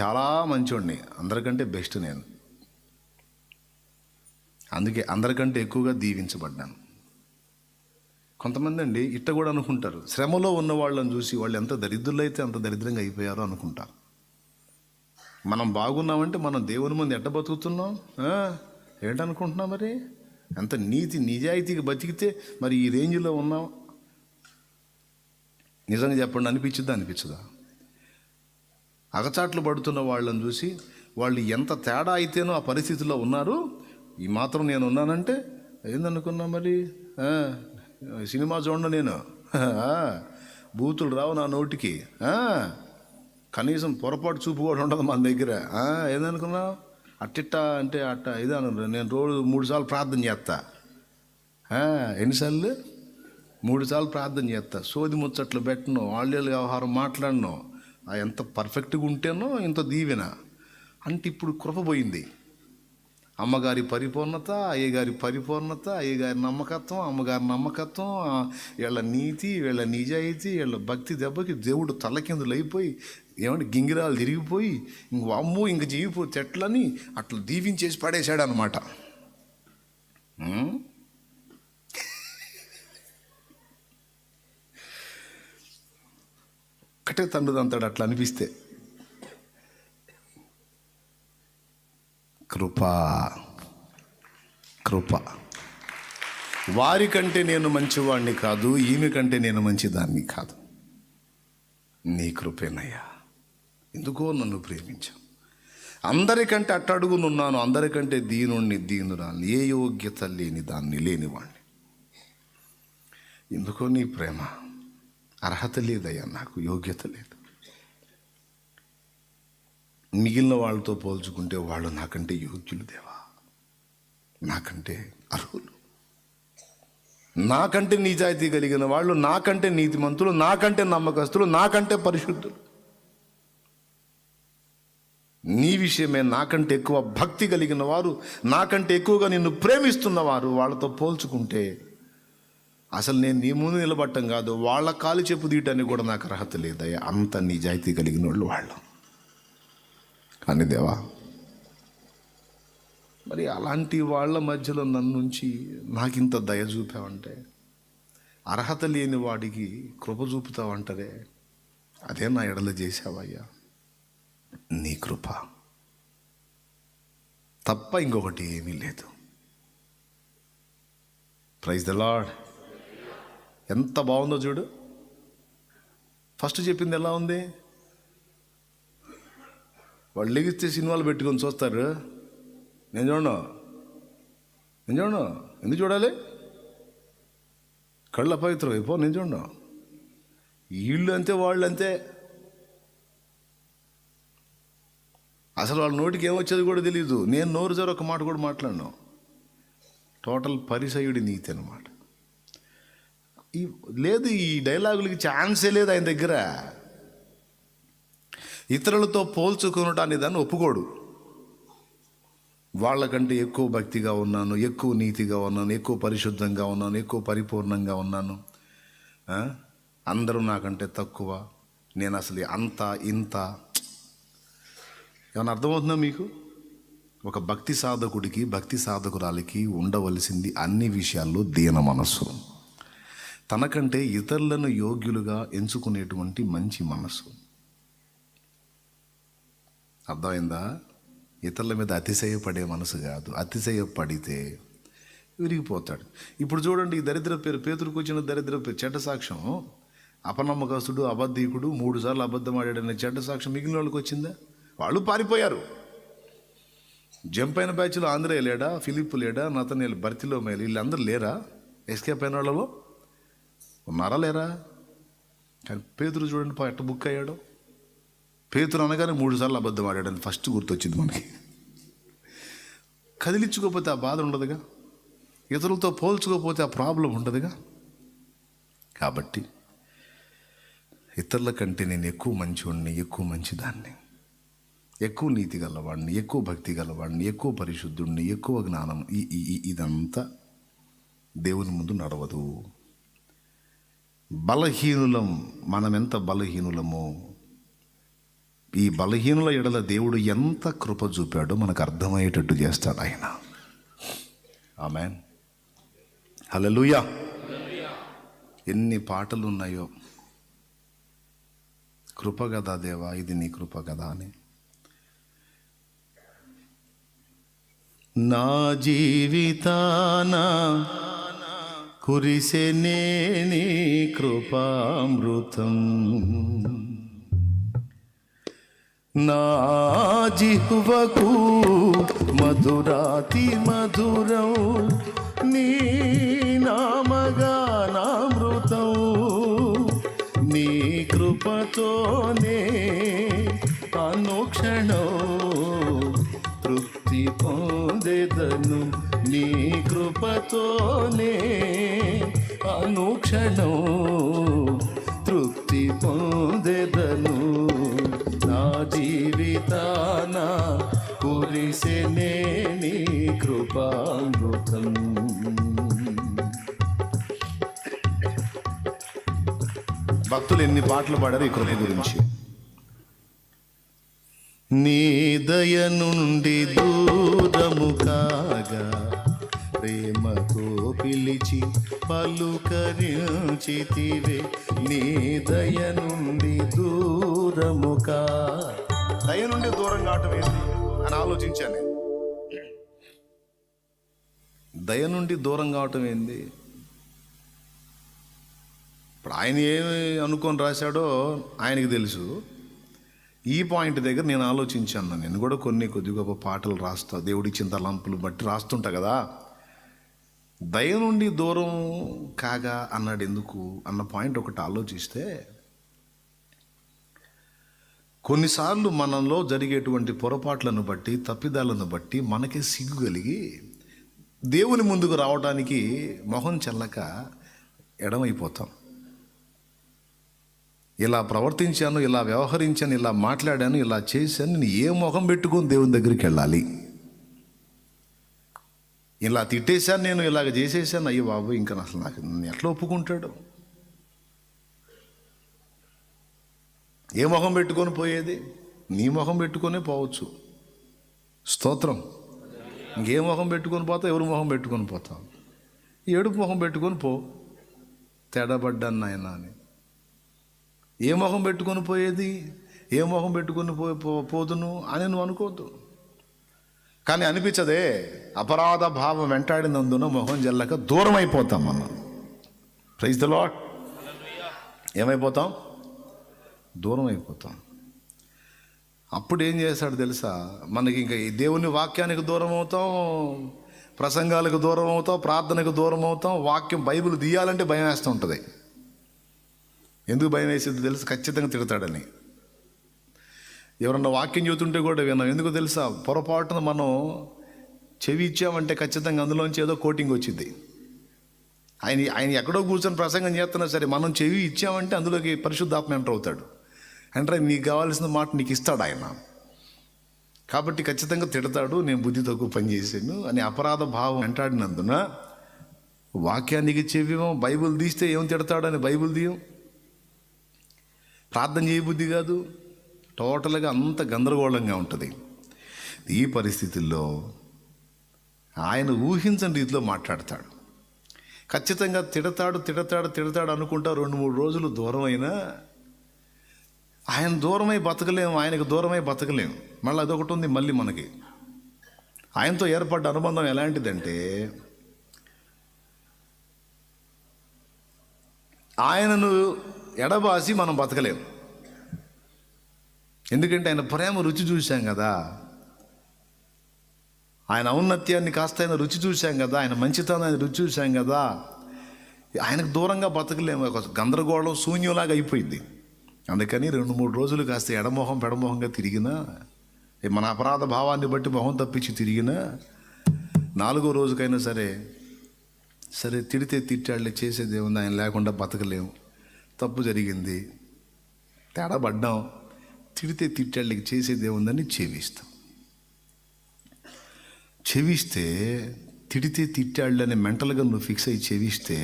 చాలా మంచోడిని. అందరికంటే బెస్ట్ నేను. అందుకే అందరికంటే ఎక్కువగా దీవించబడ్డాను. కొంతమంది అండి ఇట్ట కూడా అనుకుంటారు. శ్రమలో ఉన్న వాళ్ళని చూసి వాళ్ళు ఎంత దరిద్రులైతే అయితే అంత దరిద్రంగా అయిపోయారో అనుకుంటారు. మనం బాగున్నామంటే మనం దేవుని ముందు ఎట్ట బతుకుతున్నాం? ఏంటనుకుంటున్నాం మరి? ఎంత నీతి నిజాయితీగా బతికితే మరి ఈ రేంజ్లో ఉన్నాం? నిజంగా చెప్పండి అనిపించుద్దా? అనిపించదా? అగచాట్లు పడుతున్న వాళ్ళని చూసి వాళ్ళు ఎంత తేడా అయితేనో ఆ పరిస్థితిలో ఉన్నారు. ఈ మాత్రం నేను ఉన్నానంటే ఏందనుకున్నా మరి? సినిమా చూడండి నేను. బూతులు రావు నా నోటికి. కనీసం పొరపాటు చూపు కూడా ఉండదు మన దగ్గర. ఏందనుకున్నావు అట్టిట్ట అంటే అట్ట ఇదే నేను రోజు మూడు సార్లు ప్రార్థన చేస్తా. ఎన్నిసార్లు? మూడు సార్లు ప్రార్థన చేస్తా. సోది ముచ్చట్లు పెట్టను వాళ్ళ వ్యవహారం మాట్లాడను. ఎంత పర్ఫెక్ట్గా ఉంటేనో ఇంత దీవెన. అంటే ఇప్పుడు కృప పోయింది. అమ్మగారి పరిపూర్ణత అయ్యగారి పరిపూర్ణత అయ్యగారి నమ్మకత్వం అమ్మగారి నమ్మకత్వం వీళ్ళ నీతి వీళ్ళ నిజాయితీ వీళ్ళ భక్తి దెబ్బకి దేవుడు తలకిందులు అయిపోయి ఏమంటే గింగిరాలు తిరిగిపోయి ఇంక అమ్ము ఇంక జీవిపో చెట్లని అట్లా దీవించేసి పడేశాడు అనమాట ఒకటే తండ్రి అంతాడు అట్లా అనిపిస్తే. కృప కృప. వారికంటే నేను మంచివాడిని కాదు ఈమె కంటే నేను మంచిదాన్ని కాదు. నీ కృపేనయ్యా. ఎందుకో నన్ను ప్రేమించావు. అందరికంటే అట్టడుగునున్నాను అందరికంటే దీనుణ్ణి దీనురాన్ని ఏ యోగ్యత లేని దాన్ని లేనివాణ్ణి ఎందుకో నీ ప్రేమ? అర్హత లేదయ్యా నాకు యోగ్యత లేదు. మిగిలిన వాళ్ళతో పోల్చుకుంటే వాళ్ళు నాకంటే యోగ్యులు దేవా? నాకంటే అర్హులు. నాకంటే నిజాయితీ కలిగిన వాళ్ళు నాకంటే నీతిమంతులు నాకంటే నమ్మకస్తులు నాకంటే పరిశుద్ధులు. నీ విషయమే నాకంటే ఎక్కువ భక్తి కలిగిన వారు నాకంటే ఎక్కువగా నిన్ను ప్రేమిస్తున్న వారు వాళ్ళతో పోల్చుకుంటే అసలు నేను నీ ముందు నిలబట్టం కాదు వాళ్ళ కాలు చెప్పు తీయటానికి కూడా నాకు అర్హత లేదయ్యా. అంత నిజాయితీ కలిగిన వాళ్ళు వాళ్ళు. కానీ దేవా మరి అలాంటి వాళ్ళ మధ్యలో నన్నుంచి నాకింత దయ చూపావంటే అర్హత లేని వాడికి కృప చూపుతావంటరే అదే నా ఎడల చేశావయ్యా. నీ కృప. తప్ప ఇంకొకటి ఏమీ లేదు. ప్రైజ్ ద లాడ్ ఎంత బాగుందో చూడు. ఫస్ట్ చెప్పింది ఎలా ఉంది? వాళ్ళు లెగిస్తే సినిమాలు పెట్టుకొని చూస్తారు. నేను చూడను. నేను చూడను. ఎందుకు చూడాలి? కళ్ళ పవిత్రం. అయిపో నేను చూడను. వీళ్ళు అంతే వాళ్ళు అంతే. అసలు వాళ్ళ నోటికి ఏమొచ్చేది కూడా తెలియదు నేను నోరు జర ఒక మాట కూడా మాట్లాడను. టోటల్ పరిసయుడి నీతి అనమాట ఈ లేదు ఈ డైలాగులకి ఛాన్సే లేదు ఆయన దగ్గర. ఇతరులతో పోల్చుకునటాన్ని దాన్ని ఒప్పుకోడు. వాళ్ళకంటే ఎక్కువ భక్తిగా ఉన్నాను ఎక్కువ నీతిగా ఉన్నాను ఎక్కువ పరిశుద్ధంగా ఉన్నాను ఎక్కువ పరిపూర్ణంగా ఉన్నాను. అందరూ నాకంటే తక్కువ. నేను అసలు అంత ఇంత. ఏమైనా అర్థమవుతుందా మీకు? ఒక భక్తి సాధకుడికి భక్తి సాధకురాలికి ఉండవలసింది అన్ని విషయాల్లో దీన మనస్సు. తనకంటే ఇతరులను యోగ్యులుగా ఎంచుకునేటువంటి మంచి మనసు అర్థమైందా? ఇతరుల మీద అతిశయపడే మనసు కాదు. అతిశయపడితే విరిగిపోతాడు. ఇప్పుడు చూడండి ఈ దరిద్ర పేరు పేతుడికి వచ్చిన దరిద్ర పేరు చెడ్డ సాక్ష్యం. అపనమ్మకస్తుడు అబద్ధీకుడు మూడు సార్లు అబద్ధం ఆడాడనే చెడ్డ సాక్ష్యం మిగిలిన వాళ్ళకి వచ్చిందా? వాళ్ళు పారిపోయారు. జంప్ అయిన బ్యాచ్లో ఆంధ్రయ్య లేడా? ఫిలిప్ లేడా? నతనేలు బర్తిలో మేలు వీళ్ళందరూ లేరా? ఎస్కేప్ అయిన వాళ్ళలో? ఉన్నారా లేరా? కానీ పేతురు చూడండి పా ఎట్ట బుక్ అయ్యాడు. పేతురు అనగానే మూడు సార్లు అబద్ధం ఆడాడని ఫస్ట్ గుర్తొచ్చింది మనకి. కదిలించుకోకపోతే ఆ బాధ ఉండదుగా? ఇతరులతో పోల్చుకోకపోతే ఆ ప్రాబ్లం ఉండదుగా? కాబట్టి ఇతరుల కంటే నేను ఎక్కువ మంచివాడిని ఎక్కువ మంచిదాన్ని. ఎక్కువ నీతి గలవాడిని ఎక్కువ భక్తి గలవాడిని ఎక్కువ పరిశుద్ధుడిని ఎక్కువ జ్ఞానం ఈ ఈ- ఈ- ఇదంతా దేవుని ముందు నడవదు. బలహీనులం మనమెంత బలహీనులమో? ఈ బలహీనుల ఎడల దేవుడు ఎంత కృప చూపాడో మనకు అర్థమయ్యేటట్టు చేస్తాడు ఆయన. ఆమె హలలుయా ఎన్ని పాటలు ఉన్నాయో కృప కదా దేవా ఇది నీ కృప కదా అని. నా జీవితానా కురిసెనే నీ కృపామృతం. నా జిహ్వకు మధురాతి మధురం నీ నామగానామృతం నీ కృపతోనే అనుక్షణం తృప్తి పొందేదను. నీ కృపతోనే అనుక్షణం తృప్తి పొందెదను నా జీవితాన. కురిసే నీ కృపామృతం. భక్తులు ఎన్ని పాటలు పాడారు ఈ కృప గురించి? నీ దయ నుండి దూరము కాగా ప్రేమతో పిలిచి పలుకరించితివే. నీ దయ నుండి దూరముక దయ నుండి దూరం కావటం ఏంటి? అని ఆలోచించాను దయ నుండి దూరం కావటం ఏంది? ఇప్పుడు ఆయన ఏమి అనుకొని రాశాడో ఆయనకి తెలుసు. ఈ పాయింట్ దగ్గర నేను ఆలోచించాను. నేను కూడా కొన్ని కొద్ది గొప్ప పాటలు రాస్తా. దేవుడిచ్చిన తలంపులు బట్టి రాస్తుంటా కదా. దయ నుండి దూరం కాగా అన్నాడు ఎందుకు అన్న పాయింట్ ఒకటి ఆలోచిస్తే కొన్నిసార్లు మనలో జరిగేటువంటి పొరపాట్లను బట్టి తప్పిదాలను బట్టి మనకే సిగ్గు కలిగి దేవుని ముందుకు రావడానికి మొహం చెల్లక ఎడమైపోతాం. ఇలా ప్రవర్తించాను ఇలా వ్యవహరించాను ఇలా మాట్లాడాను ఇలా చేశాను నేను ఏ మొహం పెట్టుకొని దేవుని దగ్గరికి వెళ్ళాలి? ఇలా తిట్టేశాను నేను ఇలాగ చేసేసాను అయ్యో బాబు ఇంకా అసలు నాకు ఎట్లా ఒప్పుకుంటాడు? ఏ మొహం పెట్టుకొని పోయేది? నీ ముఖం పెట్టుకొనే పోవచ్చు. స్తోత్రం. ఇంకే ముఖం పెట్టుకొని పోతావు ఎవరు మొహం పెట్టుకొని పోతావు ఏడుపు ముఖం పెట్టుకొని పో. తేడాపడ్డాను నాయన అని. ఏ మొహం పెట్టుకొని పోయేది? ఏ మొహం పెట్టుకొని పో పో- పోదును అని నువ్వు అనుకోవద్దు. కానీ అనిపించదే అపరాధ భావం వెంటాడినందున మొహం జల్లక దూరం అయిపోతాం మనం ప్రైజ్ ద ఏమైపోతాం? దూరం అయిపోతాం అప్పుడు ఏం చేస్తాడు తెలుసా? మనకి ఇంకా ఈ దేవుని వాక్యానికి దూరం అవుతాం ప్రసంగాలకు దూరం అవుతాం ప్రార్థనకు దూరం అవుతాం వాక్యం బైబిల్ తీయాలంటే భయం వేస్తూ ఉంటుంది. ఎందుకు భయం వేసేది తెలుసు? ఖచ్చితంగా తిడతాడని. ఎవరన్నా వాక్యం చెబుతుంటే కూడా విన్నాం. ఎందుకు తెలుసా? పొరపాటున మనం చెవి ఇచ్చామంటే ఖచ్చితంగా అందులోంచి ఏదో కోటింగ్ వచ్చింది ఆయన ఆయన ఎక్కడో కూర్చొని ప్రసంగం చేస్తున్నా సరే మనం చెవి ఇచ్చామంటే అందులోకి పరిశుద్ధాత్మ ఎంటర్ అవుతాడు. అంటే నీకు కావాల్సిన మాట నీకు ఇస్తాడు ఆయన. కాబట్టి ఖచ్చితంగా తిడతాడు నేను బుద్ధి తక్కువ పనిచేసాను అని అపరాధ భావం వెంటాడినందున వాక్యానికి చెవిమో బైబిల్ తీస్తే ఏం తిడతాడని బైబిల్ తీయం? ప్రార్థన చేయబుద్ధి కాదు. టోటల్గా అంత గందరగోళంగా ఉంటుంది. ఈ పరిస్థితుల్లో ఆయన ఊహించని రీతిలో మాట్లాడతాడు. ఖచ్చితంగా తిడతాడు తిడతాడు తిడతాడు అనుకుంటా రెండు మూడు రోజులు దూరం అయినా ఆయన దూరమై బతకలేము ఆయనకు దూరమై బతకలేము. మళ్ళీ అదొకటి ఉంది మళ్ళీ మనకి. ఆయనతో ఏర్పడ్డ అనుబంధం ఎలాంటిదంటే ఆయనను ఎడబాసి మనం బతకలేము. ఎందుకంటే ఆయన ప్రేమ రుచి చూశాం కదా. ఆయన ఔన్నత్యాన్ని కాస్త ఆయన రుచి చూశాం కదా. ఆయన మంచితనాన్ని రుచి చూశాం కదా. ఆయనకు దూరంగా బతకలేము. ఒక గందరగోళం శూన్యంలాగా అయిపోయింది. అందుకని రెండు మూడు రోజులు కాస్త ఎడమోహం పెడమోహంగా తిరిగినా మన అపరాధ భావాన్ని బట్టి మొహం తప్పించి తిరిగినా నాలుగో రోజుకైనా సరే సరే తిడితే తిట్టాళ్ళే చేసేది ఏముంది? ఆయన లేకుండా బతకలేము. తప్పు జరిగింది. తేడా పడ్డాం. తిడితే తిట్టాళ్ళకి చేసేది ఏముందని చెవిస్తాం. చెవిస్తే తిడితే తిట్టాళ్ళని మెంటల్గా నువ్వు ఫిక్స్ అయ్యి చెవిస్తే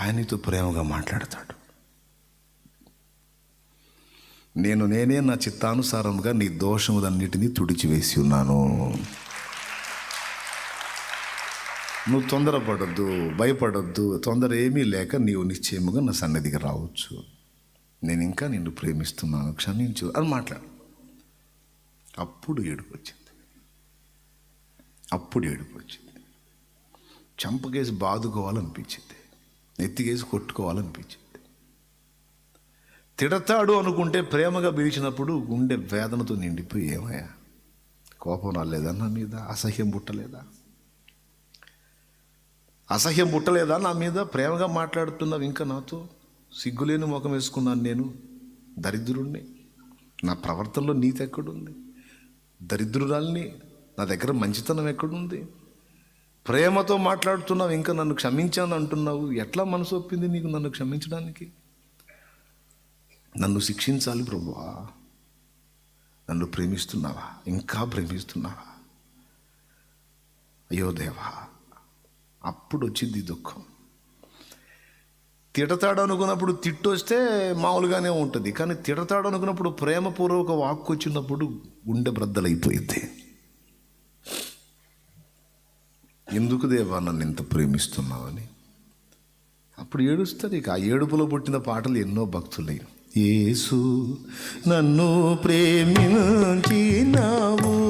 ఆయనతో ప్రేమగా మాట్లాడతాడు. నేను నేనే నా చిత్తానుసారంగా నీ దోషములన్నిటినీ తుడిచివేసి ఉన్నాను. నువ్వు తొందరపడద్దు భయపడొద్దు తొందర ఏమీ లేక నీవు నిశ్చయముగా నా సన్నిధికి రావచ్చు. నేను ఇంకా నిన్ను ప్రేమిస్తున్నాను క్షమించు అని మాట్లాడు. అప్పుడు ఏడుపు వచ్చింది అప్పుడు ఏడుపు వచ్చింది చంపకేసి బాదుకోవాలనిపించింది. నెత్తికేసి కొట్టుకోవాలనిపించింది. తిడతాడు అనుకుంటే ప్రేమగా పిలిచినప్పుడు గుండె వేదనతో నిండిపోయి ఏమయ్యా కోపం రాలేదా నా మీద? అసహ్యం పుట్టలేదా? అసహ్యం పుట్టలేదా నా మీద? ప్రేమగా మాట్లాడుతున్నావు ఇంకా నాతో? సిగ్గులేని ముఖం వేసుకున్నాను నేను. దరిద్రుణ్ణి. నా ప్రవర్తనలో నీతి ఎక్కడుంది? దరిద్రురాల్ని నా దగ్గర మంచితనం ఎక్కడుంది? ప్రేమతో మాట్లాడుతున్నావు ఇంకా నన్ను క్షమించాను అంటున్నావు. ఎట్లా మనసు ఒప్పింది నీకు నన్ను క్షమించడానికి? నన్ను శిక్షించాలి ప్రభువా. నన్ను ప్రేమిస్తున్నావా? ఇంకా ప్రేమిస్తున్నావా? అయ్యో దేవా అప్పుడు వచ్చింది ఈ దుఃఖం. తిడతాడు అనుకున్నప్పుడు తిట్టు వస్తే మామూలుగానే ఉంటుంది. కానీ తిడతాడు అనుకున్నప్పుడు ప్రేమపూర్వక వాక్కు వచ్చినప్పుడు గుండె బ్రద్దలైపోయింది ఎందుకు దేవా నన్ను ఇంత ప్రేమిస్తున్నావని? అప్పుడు ఏడుస్తుంది ఇక. ఆ ఏడుపులో పుట్టిన పాటలు ఎన్నో భక్తులయ్యి యేసు నన్ను ప్రేమించినావు.